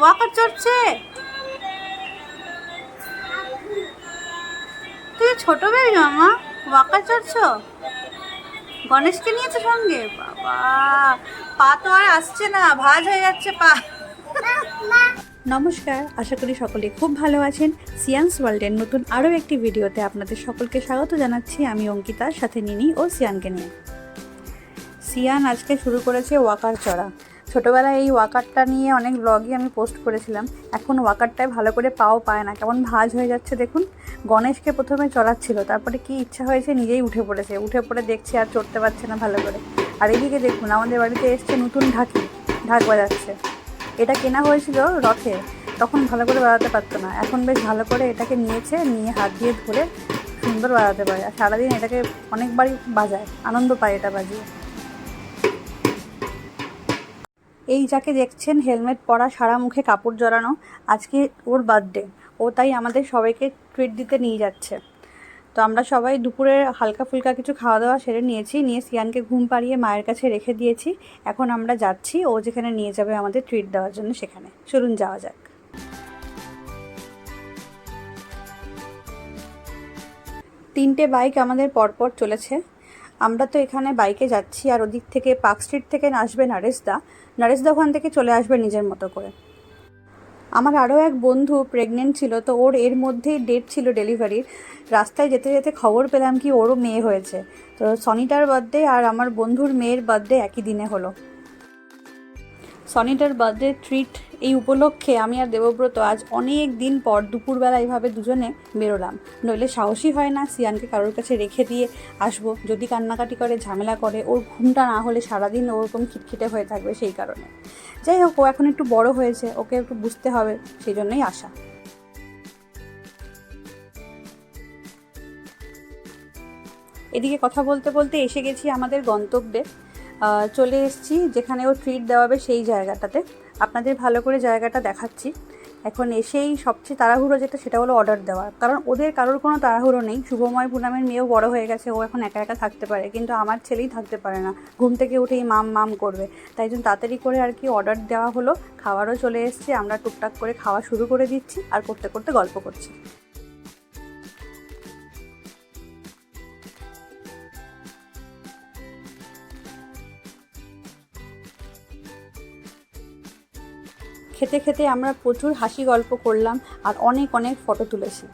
ওয়াকার চড়ছে। তুই ছোট বেবি মামা ওয়াকার চড়ছ? গণেশকে নিয়েছে সঙ্গে? বাবা, পা তো আর আসছে না, ভাজ হয়ে যাচ্ছে পা। নমস্কার, আশা করি সকলে খুব ভালো আছেন। সিয়ান্স ওয়ার্ল্ডের নতুন আরও একটি ভিডিওতে আপনাদের সকলকে স্বাগত জানাচ্ছি। আমি অঙ্কিতার সাথে নিনি ও সিয়ানকে নিয়ে। সিয়ান আজকে শুরু করেছে ওয়াকার চড়া। ছোটোবেলায় এই ওয়াকারটা নিয়ে অনেক ব্লগই আমি পোস্ট করেছিলাম। এখন ওয়াকারটায় ভালো করে পাও পায় না। কেমন ভাজ হয়ে যাচ্ছে দেখুন। গণেশকে প্রথমে চড়াচ্ছিল, তারপরে কি ইচ্ছা হয়েছে নিজেই উঠে পড়েছে। উঠে পড়ে দেখছে আর চড়তে পারছে না ভালো করে। আর এদিকে দেখুন, আমাদের বাড়িতে এসছে নতুন ঢাকি, ঢাক বাজাচ্ছে। এটা কেনা হয়েছিল রথে, তখন ভালো করে বাজাতে পারতো না। এখন বেশ ভালো করে এটাকে নিয়েছে, নিয়ে হাত দিয়ে ধরে সুন্দর বাজাতে পারে। আর সারাদিন এটাকে অনেকবারই বাজায়, আনন্দ পায় এটা বাজিয়ে। এই যাকে দেখছেন, হেলমেট পরা, সারা মুখে কাপড় জড়ানো, আজকে ওর বার্থডে ও তাই আমাদের সবাইকে ট্রিট দিতে নিয়ে যাচ্ছে। তো আমরা সবাই দুপুরে হালকা ফুলকা কিছু খাওয়া দাওয়া সেরে নিয়েছি, নিয়ে সিয়ানকে ঘুম পাড়িয়ে মায়ের কাছে রেখে দিয়েছি। এখন আমরা যাচ্ছি, ও যেখানে নিয়ে যাবে আমাদের ট্রিট দেওয়ার জন্য সেখানে। চলুন যাওয়া যাক। তিনটে বাইক আমাদের পরপর চলেছে। আমরা তো এখানে বাইকে যাচ্ছি আর ওদিক থেকে পার্ক স্ট্রিট থেকে আসবে নারেশদা। নারেশদা ওখান থেকে চলে আসবে নিজের মতো করে। আমার আরও এক বন্ধু প্রেগনেন্ট ছিল, তো ওর এর মধ্যেই ডেট ছিল ডেলিভারির রাস্তায় যেতে যেতে খবর পেলাম কি ওরও মেয়ে হয়েছে। তো সনিটার বার্থডে আর আমার বন্ধুর মেয়ের বার্থডে একই দিনে হলো। সনিটার বার্থডে ট্রিট এই উপলক্ষে আমি আর দেবব্রত আজ অনেক দিন পর দুপুরবেলা এইভাবে দুজনে বেরোলাম। নইলে সাহসী হয় না সিয়ানকে কারোর কাছে রেখে দিয়ে আসব। যদি কান্নাকাটি করে, ঝামেলা করে, ওর ঘুমটা না হলে সারাদিন ওরকম খিটখিটে হয়ে থাকবে সেই কারণে। যাই হোক, ও এখন একটু বড় হয়েছে, ওকে একটু বুঝতে হবে, সেই জন্যই আসা। এদিকে কথা বলতে বলতে এসে গেছি আমাদের গন্তব্যে। চলে এসেছি যেখানে ও ট্রিট দেওয়াবে সেই জায়গাটাতে। আপনাদের ভালো করে জায়গাটা দেখাচ্ছি। এখন এসেই সবচেয়ে তাড়াহুড়ো যেটা, সেটা হলো অর্ডার দেওয়া। কারণ ওদের কারোর কোনো তাড়াহুড়ো নেই। শুভময় পুনামের মেয়েও বড় হয়ে গেছে, ও এখন একা একা থাকতে পারে। কিন্তু আমার ছেলেই থাকতে পারে না। ঘুম থেকে উঠেই মাম মাম করবে। তাই জন্য তাড়াতাড়ি করে আর কি অর্ডার দেওয়া হলো। খাবারও চলে এসছে। আমরা টুকটাক করে খাওয়া শুরু করে দিচ্ছি আর করতে করতে গল্প করছি। খেতে খেতে আমরা প্রচুর হাসি গল্প করলাম আর অনেক অনেক ফটো তুলেছি।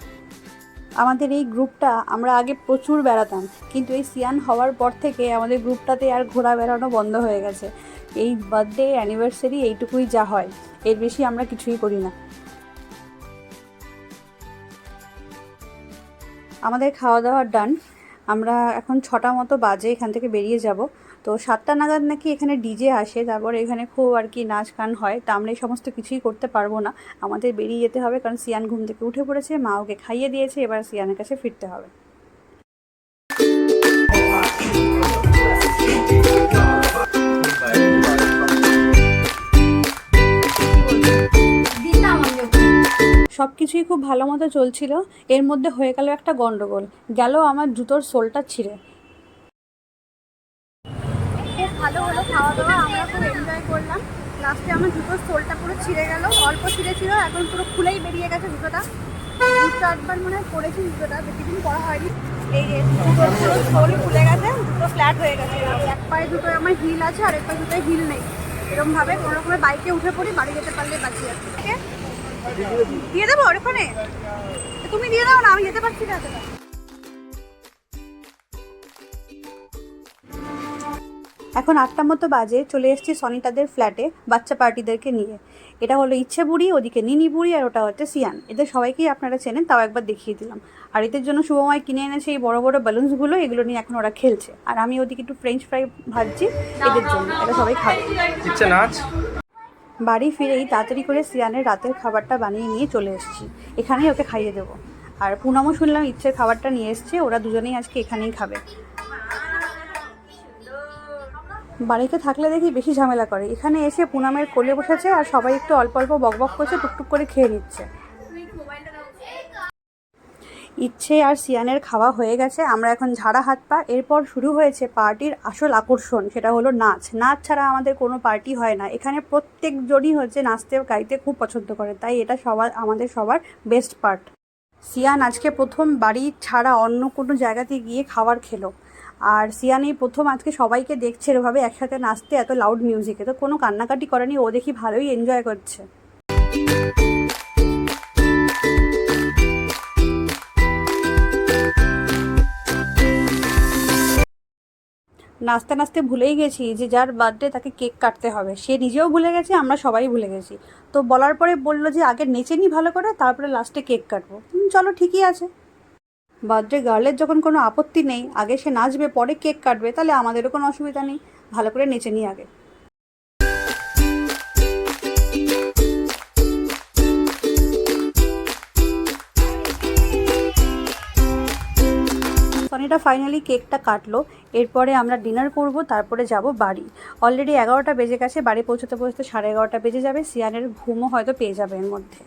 আমাদের এই গ্রুপটা আমরা আগে প্রচুর বেড়াতাম, কিন্তু এই সিয়ান হওয়ার পর থেকে আমাদের গ্রুপটাতে আর ঘোরা বেড়ানো বন্ধ হয়ে গেছে। এই বার্থডে অ্যানিভার্সারি এইটুকুই যা হয়, এর বেশি আমরা কিছুই করি না। আমাদের খাওয়া দাওয়া ডান আমরা এখন ছটা মতো বাজে এখান থেকে বেরিয়ে যাব। তো সাতটা নাগাদ নাকি এখানে ডিজে আসে, তারপর এখানে খুব আর কি নাচ গান হয়, তা আমরা এই সমস্ত কিছুই করতে পারব না। আমাদের বেরিয়ে যেতে হবে, কারণ সিয়ান ঘুম থেকে উঠে পড়েছে, মা ওকে খাইয়ে দিয়েছে, এবার সিয়ানের কাছে ফিরতে হবে। সব কিছুই খুব ভালো মতো চলছিল। এর মধ্যে হয়ে গেল একটা গন্ডগোল। গেল আমার জুতোর সোলটা ছিঁড়ে। ভালো হলো খাওয়া দাওয়া আমরা খুব এনজয় করলাম। লাস্টে আমার জুতোর সোলটা পুরো ছিঁড়ে গেল, অল্প ছিল এখন পুরো খুলেই বেরিয়ে গেছে জুতোটা। চারবার মনে হয় পরেছি জুতোটা বেশি দিন হয়নি। এই যে জুতোর পুরো খুলে গেছে, জুতো ফ্ল্যাট হয়ে গেছে। এক পায়ে জুতোয় আমার হিল আছে, আর এক পায়ে জুতোয় হিল নেই। এরকমভাবে কোনো রকমের বাইকে উঠে পড়ি, বাড়ি যেতে পারলে বাঁচিয়ে আছে ঠিক আছে? দিয়ে দেবো ওখানে? তুমি দিয়ে দাও না, আমি যেতে পারছি না এখন আটটা মতো বাজে চলে এসেছি সনিতাদের ফ্ল্যাটে বাচ্চা পার্টিদেরকে নিয়ে। এটা হলো ইচ্ছে বুড়ি ওদিকে নিনি বুড়ি আর ওটা হচ্ছে সিয়ান। এদের সবাইকেই আপনারা চেনেন তাও একবার দেখিয়ে দিলাম। আর এদের জন্য শুভময় কিনে এনেছে এই বড় বড় বেলুনসগুলো এগুলো নিয়ে এখন ওরা খেলছে। আর আমি ওদিকে একটু ফ্রেঞ্চ ফ্রাই ভাজছি এদের জন্য এটা সবাই খাবে। ইচ্ছে নাচ বাড়ি ফিরেই তাড়াতাড়ি করে সিয়ানের রাতের খাবারটা বানিয়ে নিয়ে চলে এসেছি। এখানেই ওকে খাইয়ে দেবো। আর পুনামও শুনলাম ইচ্ছে খাবারটা নিয়ে এসছে ওরা দুজনেই আজকে এখানেই খাবে। বাড়িতে থাকলে দেখি বেশি ঝামেলা করে। এখানে এসে পুনামের কোলে বসেছে আর সবাই একটু অল্প অল্প বকবক করছে, টুকটুক করে খেয়ে নিচ্ছে। ইচ্ছে আর সিয়ানের খাওয়া হয়ে গেছে, আমরা এখন ঝাড়া হাত পা। এরপর শুরু হয়েছে পার্টির আসল আকর্ষণ, সেটা হলো নাচ। নাচ ছাড়া আমাদের কোনো পার্টি হয় না। এখানে প্রত্যেকজনই হচ্ছে নাচতে, গাইতে খুব পছন্দ করে, তাই এটা সবার, আমাদের সবার বেস্ট পার্ট। সিয়ান আজকে প্রথম বাড়ি ছাড়া অন্য কোনো জায়গাতে গিয়ে খাবার খেলো। আর সিয়ান প্রথম আজকে সবাইকে দেখছে এভাবে একসাথে নাচতে, এত লাউড মিউজিকে তো কোনো কান্নাকাটি করেনি, ও দেখি ভালোই এনজয় করছে। নাচতে নাচতে ভুলেই গেছি যে যার বার্থডে তাকে কেক কাটতে হবে। সে নিজেও ভুলে গেছে, আমরা সবাই ভুলে গেছি। তো বলার পরে বলল যে আগে নেচে নিই ভালো করে, তারপরে লাস্টে কেক কাটবো। চলো ঠিকই আছে। বার্থডে গার্লের যখন কোনো আপত্তি নেই, আগে সে নাচবে, পরে কেক কাটবে, তাহলে আমাদেরও কোনো অসুবিধা নেই। ভালো করে নেচে নিই আগে। সনিটা ফাইনালি কেকটা কাটলো। এরপরে আমরা ডিনার করব, তারপরে যাব বাড়ি। অলরেডি এগারোটা বেজে গেছে, বাড়ি পৌঁছতে পৌঁছতে সাড়ে এগারোটা বেজে যাবে, সিয়ানের ঘুমও হয়তো পেয়ে যাবে এর মধ্যে।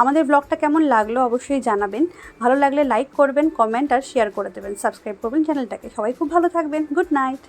আমাদের ব্লগটা কেমন লাগল অবশ্যই জানাবেন। ভালো লাগলে লাইক করবেন কমেন্ট আর শেয়ার করে দেবেন। সাবস্ক্রাইব করবেন চ্যানেলটাকে। সবাই খুব ভালো থাকবেন। Good night